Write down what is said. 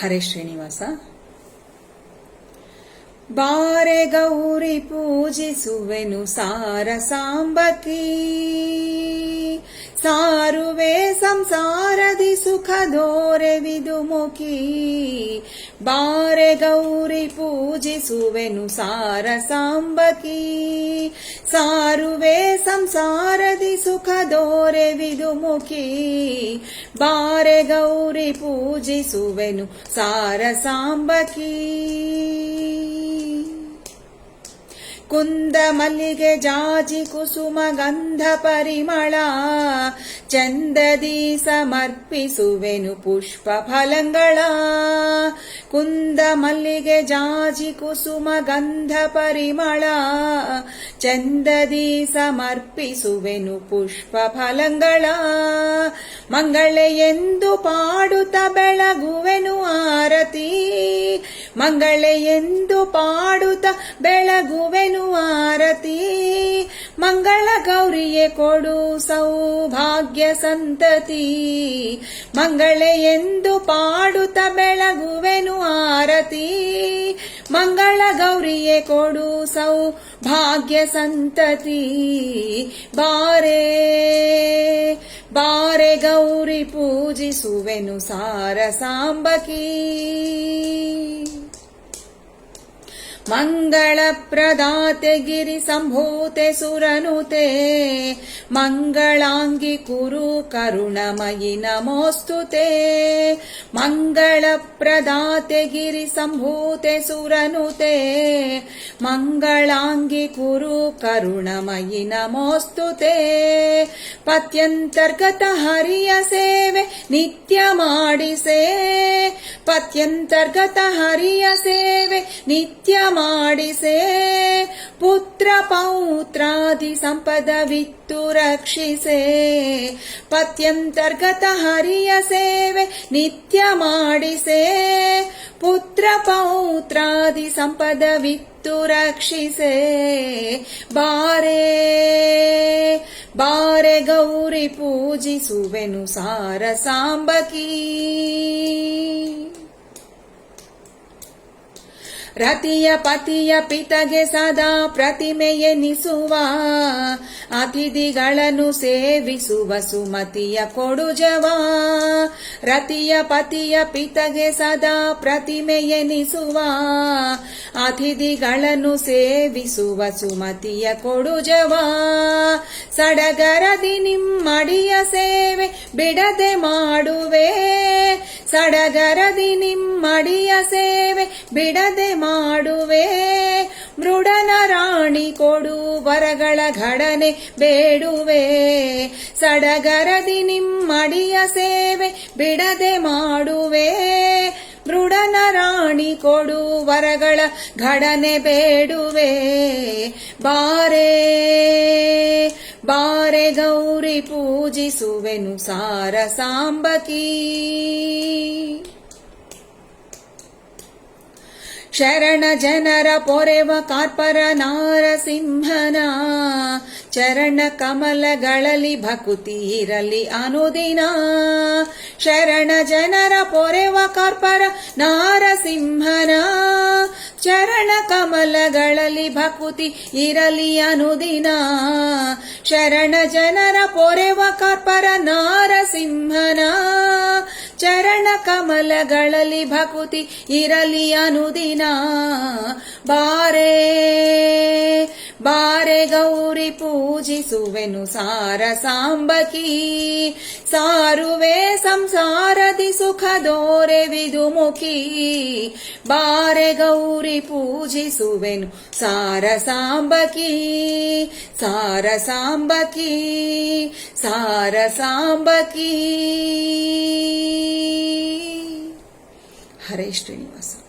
ಹರೇ ಶ್ರೀನಿವಾಸ. ಬಾರೆ ಗೌರಿ ಪೂಜಿಸುವೆನು ಸಾರ ಸಾಂಬಕಿ. सारुवे संसारदि सुखदोरे विदुमुखी। बारे गौरि पूजिसुवेनु सार साकी सारवे संसारदि सुखदोरे विदुमुखी। बारे गौरि पूज सारसाम्बकी ಕುಂದ ಮಲ್ಲಿಗೆ ಜಾಜಿ ಕುಸುಮ ಗಂಧ ಪರಿಮಳ. ಚಂದದಿ ಸಮರ್ಪಿಸುವೆನು ಪುಷ್ಪ ಫಲಗಳ. ಕುಂದ ಮಲ್ಲಿಗೆ ಜಾಜಿ ಕುಸುಮ ಗಂಧ ಪರಿಮಳ. ಚಂದದಿ ಸಮರ್ಪಿಸುವೆನು ಪುಷ್ಪ ಫಲಗಳ. ಮಂಗಳೆ ಎಂದು ಪಾಡುತ್ತ ಆರತಿ ಮಂಗಳೆ ಎಂದು ಪಾಡುತ್ತ ಬೆಳಗುವೆನು ಆರತಿ. ಮಂಗಳ ಗೌರಿಯೇ ಕೊಡು ಸೌಭಾಗ್ಯ ಸಂತತಿ. ಮಂಗಳೆ ಎಂದು ಪಾಡುತ್ತ ಬೆಳಗುವೆನು ಆರತಿ. ಮಂಗಳ ಗೌರಿಯೇ ಕೊಡು ಸೌಭಾಗ್ಯ ಸಂತತಿ. ಬಾರೆ ಬಾರೆ ಗೌರಿ ಪೂಜಿಸುವೆನು ಸಾರ ಸಾಂಬಕಿ मङ्गलप्रदाते गिरिसम्भूते सुरनुते मङ्गलाङ्गि कुरु करुणमयि नमोऽस्तु ते मङ्गलप्रदाते गिरिसम्भूते सुरनुते मङ्गलाङ्गि कुरु करुणमयि नमोऽस्तु ते पत्यन्तर्गत हरिय सेवे नित्यमाडि से ನಿತ್ಯ ಮಾಡಿಸೆ ಪತ್ಯಂತರ್ಗತ ಹರಿಯ ಸೇವೆ ನಿತ್ಯ ಮಾಡಿಸೆ ಪುತ್ರ ಪೌತ್ರಾದಿ ಸಂಪದವಿತ್ತು ರಕ್ಷಿಸೆ ಪತ್ಯಂತರ್ಗತ ಹರಿಯ ಸೇವೆ ನಿತ್ಯ ಮಾಡಿಸೆ ಪುತ್ರ ಪೌತ್ರಾದಿ ಸಂಪದವಿತ್ತು तु रक्षे बे बरे गौरि पूजनुसार साम्बकी ರತಿಯ ಪತಿಯ ಪಿತಗೆ ಸದಾ ಪ್ರತಿಮೆ ಎನಿಸುವ ಅತಿಥಿಗಳನ್ನು ಸೇವಿಸುವ ಸುಮತಿಯ ಕೊಡುಜವ ರತಿಯ ಪತಿಯ ಪಿತಗೆ ಸದಾ ಪ್ರತಿಮೆ ಎನಿಸುವ ಅತಿಥಿಗಳನ್ನು ಸೇವಿಸುವ ಸುಮತಿಯ ಕೊಡುಜವ ಸಡಗರದಿ ನಿಮ್ಮಡಿಯ ಸೇವೆ ಬಿಡದೆ ಮಾಡುವೆ. ಸಡಗರದಿ ನಿಮ್ಮಡಿಯ ಸೇವೆ ಬಿಡದೆ ಮಾಡುವೆ. ಮೃಡನ ರಾಣಿ ಕೊಡು ವರಗಳ ಘಡನೆ ಬೇಡುವೆ. ಸಡಗರದಿ ನಿಮ್ಮಡಿಯ ಸೇವೆ ಬಿಡದೆ ಮಾಡುವೆ. ಮೃಡನ ರಾಣಿ ಕೊಡು ವರಗಳ ಘಡನೆ ಬೇಡುವೆ. ಬಾರೆ ಬಾರೆ ಗೌರಿ ಪೂಜಿಸುವೆನು ಸಾರ ಸಾಂಬಕಿ ಶರಣ ಜನರ ಪೊರೆವ ಕಾರ್ಪರ ನಾರಸಿಂಹನ. ಚರಣ ಕಮಲಗಳಲ್ಲಿ ಭಕುತಿ ಇರಲಿ ಅನುದಿನ. ಶರಣ ಜನರ ಪೊರೆವ ಕಾರ್ಪರ ನಾರಸಿಂಹನ. ಚರಣ ಕಮಲಗಳಲ್ಲಿ ಭಕುತಿ ಇರಲಿ ಅನುದಿನ. ಶರಣ ಜನರ ಪೊರೆವ ಕಾರ್ಪರ ನಾರಸಿಂಹನ. ಚರಣ ಕಮಲಗಳಲ್ಲಿ ಭಕುತಿ ಇರಲಿ ಅನುದಿನ. ಬಾರೆ ಬಾರೆ ಗೌರಿ ಪೂಜಿಸುವೆನು ಸಾರ ಸಾಂಬಕಿ. ಸಾರುವೆ ಸಂಸಾರದಿ ಸುಖ ದೋರೆ ಮುಖಿ ಬಾರೆ ಗೌರಿ ಪೂಜಿಸುವೆನು ಸಾರ ಸಾಂಬಕಿ ಸಾರ ಸಾಂಬಕಿ ಸಾರ ಸಾಂಬಕಿ ಹರೇ ಶ್ರೀನಿವಾಸ